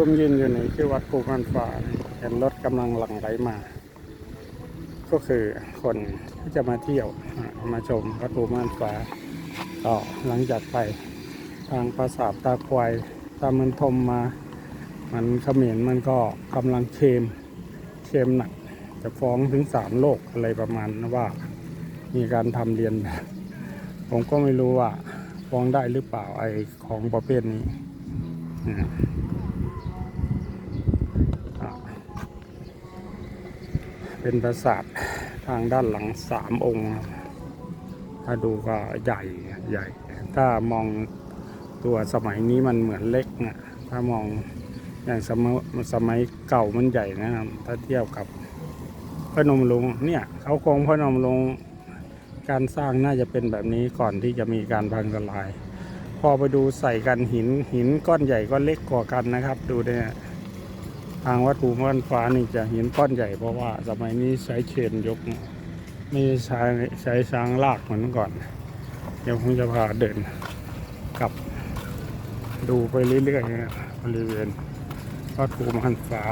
ร่วมยืนอยู่ในที่วัดภูมันฟ้าเห็นรถกำลังหลั่งไหลมา ก็คือคนที่จะมาเที่ยวมาชมวัดภูมันฟ้าก็หลังจากไปทางปราสาทตาควายตามันทมมา มันเขมรมันก็กำลังเคมเคมหนักจะฟ้องถึงศาลโลกอะไรประมาณว่า มีการทำเรียนแบบผมก็ไม่รู้ว่าฟ้องได้หรือเปล่าไอของประเภทนี้ เป็นปราสาททางด้านหลังสามองค์ ถ้าดูก็ใหญ่ใหญ่ ถ้ามองตัวสมัยนี้มันเหมือนเล็กนะถ้ามองอย่างสมัยสมัยเก่ามันใหญ่นะครับ ถ้าเทียบกับพนมลุงเนี่ยเขาคงพนมลุงการสร้างน่าจะเป็นแบบนี้ก่อนที่จะมีการพังทลาย พอไปดูใส่กันหินหินก้อนใหญ่ก็เล็กกว่ากันนะครับ ดูเนี่ยางวัดภูมิฟ้านี่จะเห็นก้อนใหญ่เพราะว่าสมัยนี้ใช้เชนยก ไม่ใช้ใช้ช้างลากเหมือนก่อน เดี๋ยวผมจะพาเดินกลับ ดูไปเรื่อยๆนะบริเวณวัดภูมิฟ้า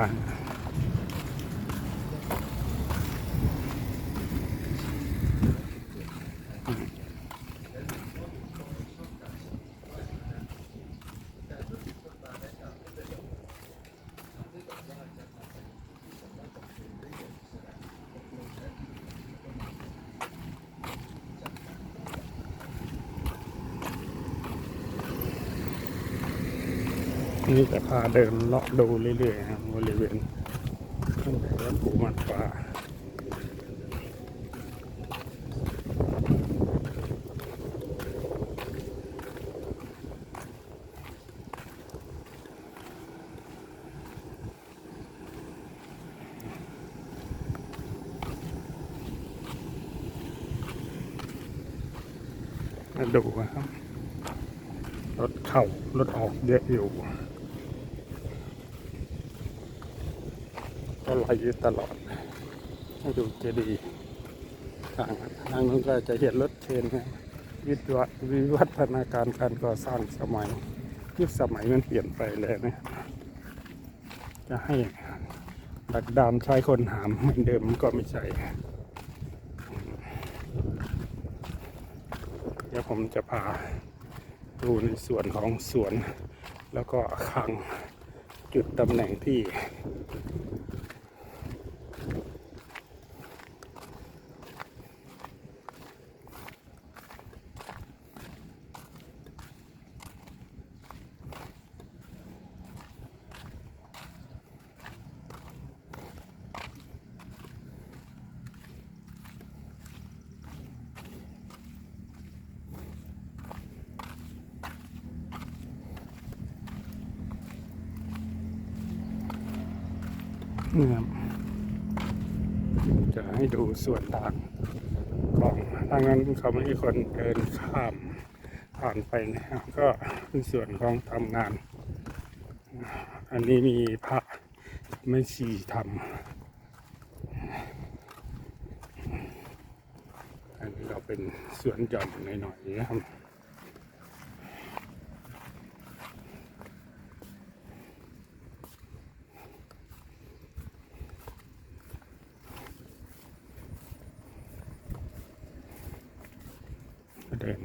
นี่จะพาเดินเลาะดูเรื่อยๆครับบริเวณตั้งแต่วัดภูมันฟ้าดูครับ รถเข้ารถออกเยอะอยู่ ไหลอยู่ตลอด ให้ดูเจดีย์ทางทางนู้นก็จะเห็นรถเชนนะวิทยาวิวัฒนาการการก่อสร้างสมัยยุคสมัยมันเปลี่ยนไปเลยนะ จะให้ดักดานใช้คนหามเหมือนเดิมก็ไม่ใช่เดี๋ยวผมจะพาดูในส่วนของสวน แล้วก็คลังจุดตำแหน่งที่ นี่ครับจะให้ดูส่วนต่างของทางนั้นเขาไม่ให้คนเดินข้ามผ่านไปนะครับก็เป็นส่วนของทำงาน อันนี้มีพระไม่ชีทำอันนี้เราเป็นสวนหย่อนหน่อยๆนะครับ เดิน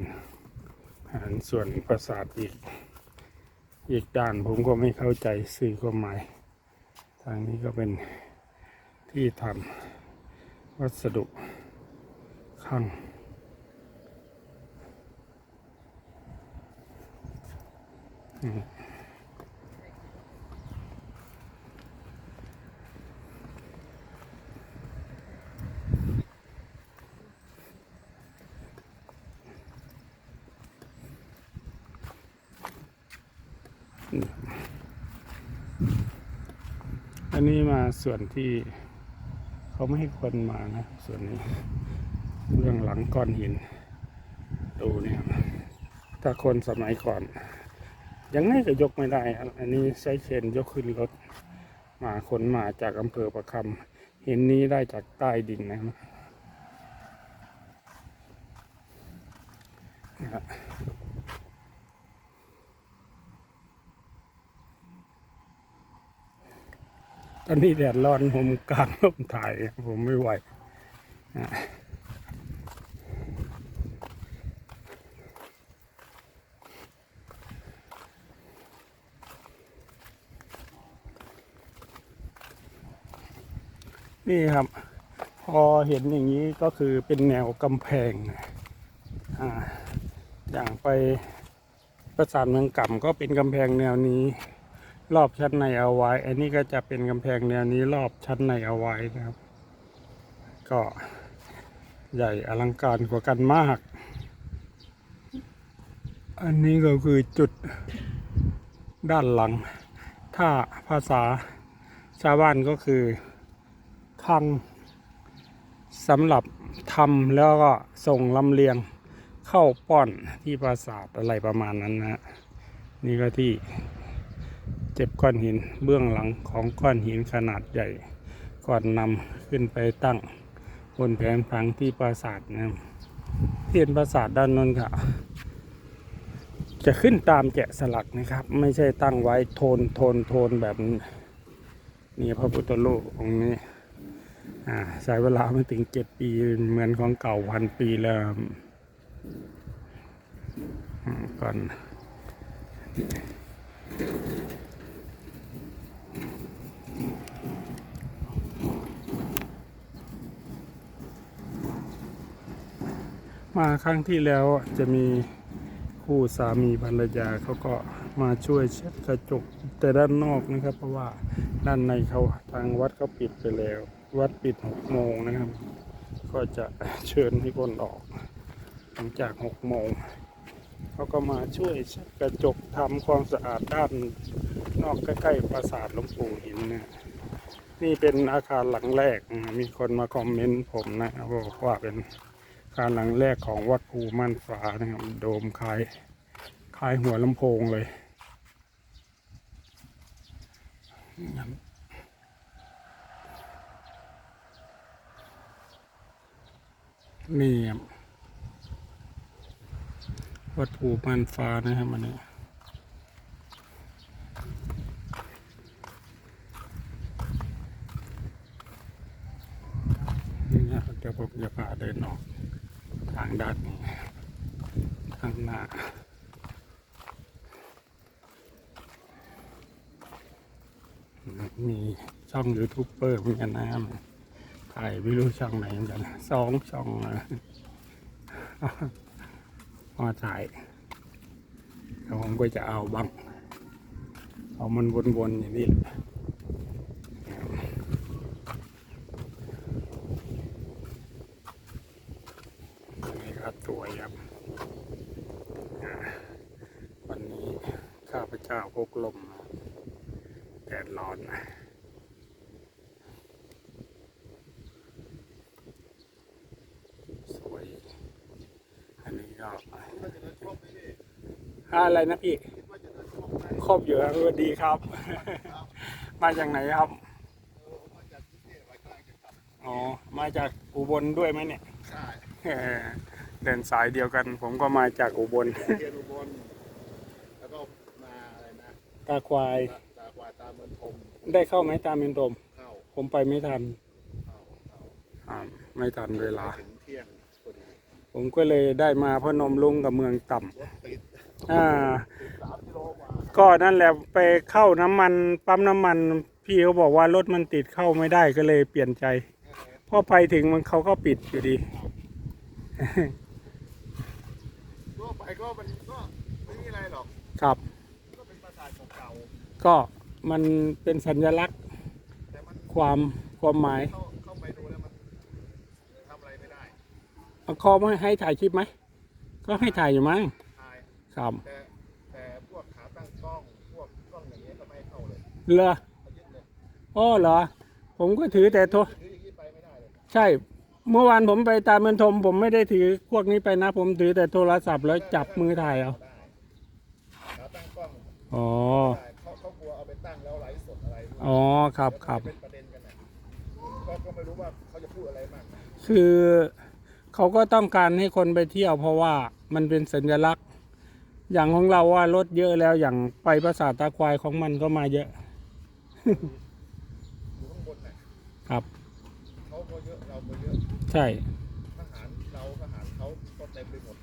หัน ส่วนประสาทอีก อีกด้านผมก็ไม่เข้าใจสื่อความหมาย ทางนี้ก็เป็นที่ทำวัสดุข้างอืม อันนี้มาส่วนที่เขาไม่ให้คนมานะ ส่วนนี้เรื่องหลังก้อนหิน ดูเนี่ยถ้าคนสมัยก่อน ยังไงก็ยกไม่ได้ อันนี้ใช้เชนยกขึ้นรถ มาขนมาจากอำเภอประคำหินนี้ได้จากใต้ดินนะครับนะครับ ต อนนี้แดดร้อนผมกลางร่มถ่าย ผมไม่ไหวนี่ครับ พอเห็นอย่างนี้ก็คือเป็นแนวกำแพงออย่างไปประสาทเมืองก่ำก็เป็นกำแพงแนวนี้ รอบชั้นในเอาไว้ อันนี้ก็จะเป็นกำแพงแนวนี้รอบชั้นในเอาไว้นะครับ ก็ใหญ่อลังการกว่ากันมาก อันนี้ก็คือจุดด้านหลัง ถ้าภาษาชาวบ้านก็คือคังสำหรับทำแล้วก็ส่งลำเลียงเข้าป้อนที่ปราสาทอะไรประมาณนั้นนะนี่ก็ที่ เจ็บก้อนหินเบื้องหลังของก้อนหินขนาดใหญ่ ก่อนนำขึ้นไปตั้งบนแผงพังที่ปราสาทนะครับที่เป็นปราสาทด้านนนค่ะ จะขึ้นตามแกะสลักนะครับ ไม่ใช่ตั้งไว้โทนโทนโทนแบบนี้นี่พระพุทธรูปองค์นี้อ่าใช้เวลาไม่ถึงเจ็ดปีเหมือนของเก่าพันปีแล้วก่อน มาครั้งที่แล้วจะมีคู่สามีภรรยาเขาก็มาช่วยเช็ดกระจกแต่ด้านนอกนะครับ เพราะว่าด้านในเขาทางวัดเขาปิดไปแล้ว วัดปิดหกโมงนะครับ ก็จะเชิญให้คนออก หลังจากหกโมงเขาก็มาช่วยเช็ดกระจกทำความสะอาดด้านนอกใกล้ๆปราสาทหลวงปู่หินนี่ยนี่เป็นอาคารหลังแรกมีคนมาคอมเมนต์ผมนะบอกว่าเป็น การหลังแรกของวัดภูม่านฟ้านะครับ โดมคล้ายคล้ายหัวลำโพงเลยนี่ครับวัดภูม่านฟ้านะครับมันนี้นี่นะครับเดี๋ยวผมจะพาเดินออก ทางด้านนี้ข้างหน้ามีช่องยูทูบเบอร์เหมือนกันนะครับถ่ายไม่รู้ช่องไหนเหมือนกันสองช่องนะมาถ่ายเดี๋ยวผมก็จะเอาบ้างเอามันวนๆอย่างนี้แหละนี่ครับสวยครับอ่าวันนี้ ข้าพเจ้าพกลมมาแดดร้อนนะสวย อันนี้ก็อะไรนะพี่ครบอยู่ครับสวัสดีครับ มาจากไหนครับอ๋อ มาจากอุบลด้วยไหมเนี่ย ใช่เออเดินสายเดียวกัน ผมก็มาจากอุบลเทียนอุบลแล้วก็มาอะไรนะ ตาควายตาตาควายตาเมืองทมได้เข้าไหมตามเป็นตมเข้าผมไปไม่ทันเข้าเข้าอ่าไม่ทันเวลา ถึงเที่ยงพอดีผมก็เลยได้มาพนมลุงกับเมืองต่รถติดำอ่า สามกิโลกว่าก็นั่นแหละไปเข้าน้ำมันปั๊มน้ำมัน พี่เขาบอกว่ารถมันติดเข้าไม่ได้ก็เลยเปลี่ยนใจพอไปถึงมันเขาก็ปิดอยู่ดีทั่วไปก็มันก็ไม่มีอะไรหรอก ครับ ก่าก็มันเป็นสัญลักษณ์ๆแต่มันความความหมายเข้าเข้าไปดูแล้วมันทำอะไรไม่ได้เอาคอมาให้ถ่ายคลิปไหม ก็ให้ถ่ายอยู่มั้งทายครับแต่แต่พวกขาตั้งกล้องพวกกล้องอย่างเงี้ยก็ไม่ให้เข้าเลยเหรอเขายึดเลยอ๋อเหรอ ผมก็ถือแต่โทรถืออย่างนี้ไปไม่ได้เลยใช่ เมื่อวานผมไปตามเมืองทม ผมไม่ได้ถือพวกนี้ไปนะ ผมถือแต่โทรศัพท์แล้วจับมือถ่ายเอาได้ขาตั้งกล้ องอ๋อได้เขาเขากลัวเอาไปตั้งแล้วไลฟ์สดอะไรอ๋อ ครับครับ เป็นประเด็นกันนะก็ก็ไม่รู้ว่าเขาจะพูดอะไรมากคือเขาก็ต้องการให้คนไปเที่ยวเพราะว่ามันเป็นสัญลักษณ์ อย่างของเราว่ารถเยอะแล้วอย่างไปปราสาทตาควายของมันก็มาเยอะครับ เขาก็เยอะเราก็เยอะใช่ทหารเราทหารเขาก็เต็มไปหมด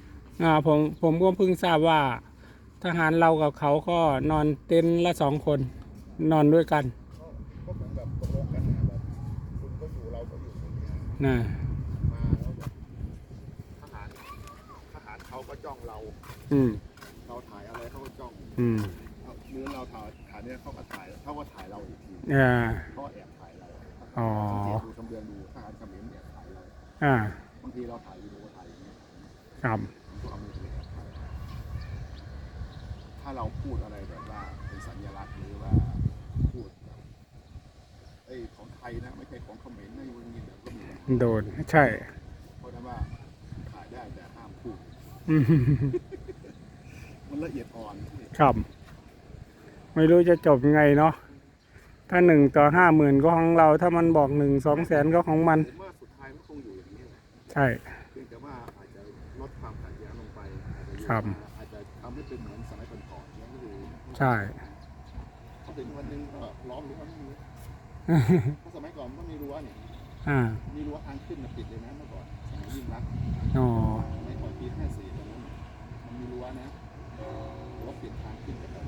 อ่าผมผมก็เพิ่งทราบว่า ทหารเรากับเขาก็นอนเต็นท์ละสองคนนอนด้วยกันก็ก็เหมือนแบบตกลงกันนะแบบคุณก็อยู่เราก็อยู่อย่างเงี้ยนะมาแล้วแบบทหารทหารเขาก็จ้องเรา อืมเราถ่ายอะไรเขาก็จ้องอืมเอาหรือเราถ่ายถ่ายเนี่ยเขาก็ถ่ายเขาก็ถ่ายเราอีกทีอ่า เขาก็แอบถ่ายเราอ๋อ สังเกตดูชมเดือนดูทหารเขมรแอบถ่ายเราอ่าบางทีเราถ่ายวิดีโอถ่ายอย่างเงี้ย ครับ ผมก็เอามือถือแอบถ่ายถ้าเราพูดอะไรแบบว่าเป็นสัญลักษณ์หรือว่าพูดแบบเอ้ยของไทยนะไม่ใช่ของเขมรนะอย่างนี้เดี๋ยวก็มีปัญหาโดนใช่ เพราะนั้นว่าถ่ายได้แต่ห้ามพูด อืมมันละเอียดอ่อนครับ ไม่รู้จะจบยังไงเนาะถ้าหนึ่งต่อห้าหมื่นก็ของเรา ถ้ามันบอกหนึ่งสองแสนก็ของมัน ผมว่าสุดท้ายมันคงอยู่อย่างนี้แหละใช่ เพียงแต่ว่าอาจจะลดความขัดแย้งลงไปอาจจะอยู่ครับ มาอาจจะทำให้เป็นเหมือนสมัยก่อนๆเนี่ยก็คือใช่ พอถึงวันหนึงก็ล้อมรั้วไม่มีเพราะสมัยก่อนมันมีรั้วเนี่ยอ่ามีรั้วทางขึ้นนะปิดเลยนะเมื่อก่อนสมัยยิ่งรักษณ์อ๋อสมัยก่อนปีห้าสี่ตอนนั้นมันมีรั้วนะรั้วปิดทางขึ้นไปแล้ว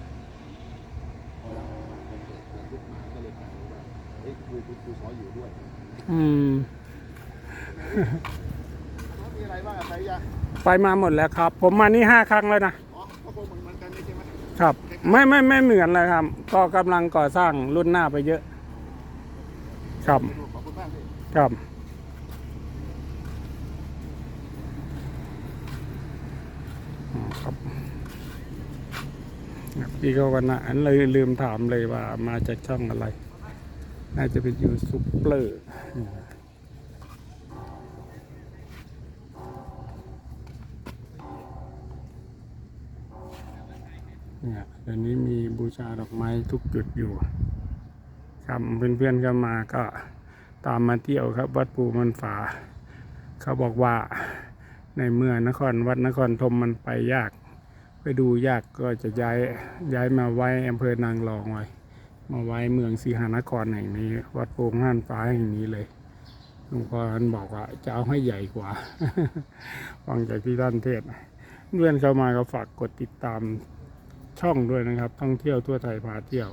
พอหลังมาเกิดเกิดเกิดยุคมาก็เลยกลายเป็นว่าเฮ้ยครูครูครูขออยู่ด้วยอืม แล้วมีอะไรบ้างอะไสยาไปมาหมดแล้วครับ ผมมานี่ห้าครั้งแล้วนะ ครับ ไม่ไม่ไม่เหมือนเลยครับ ก็กำลังก่อสร้างรุ่นหน้าไปเยอะ ครับ ขอบคุณมากพี่ครับ อ๋อครับพี่ก็วันนั้นเลยลืมถามเลยว่ามาจากช่องอะไร น่าจะเป็นยูซูเปอร์ บูชาดอกไม้ทุกจุดอยู่ครับเพื่อนๆก็มาก็ตามมาเที่ยวครับ วัดปูมันฝา เขาบอกว่าในเมื่อนครวัดนครธมมันไปยาก ไปดูยากก็จะย้ายย้ายมาไว้อำเภอนางรองไว้มาไว้เมืองสีหานครแห่งนี้ วัดโป่งห้านฟ้าแห่งนี้เลยหลวงพ่อท่านบอกว่าจะเอาให้ใหญ่กว่าฟังจากที่ท่านเทศเพื่อนเข้ามาก็ฝากกดติดตาม ช่องด้วยนะครับท่องเที่ยวทั่วไทยพาเที่ยว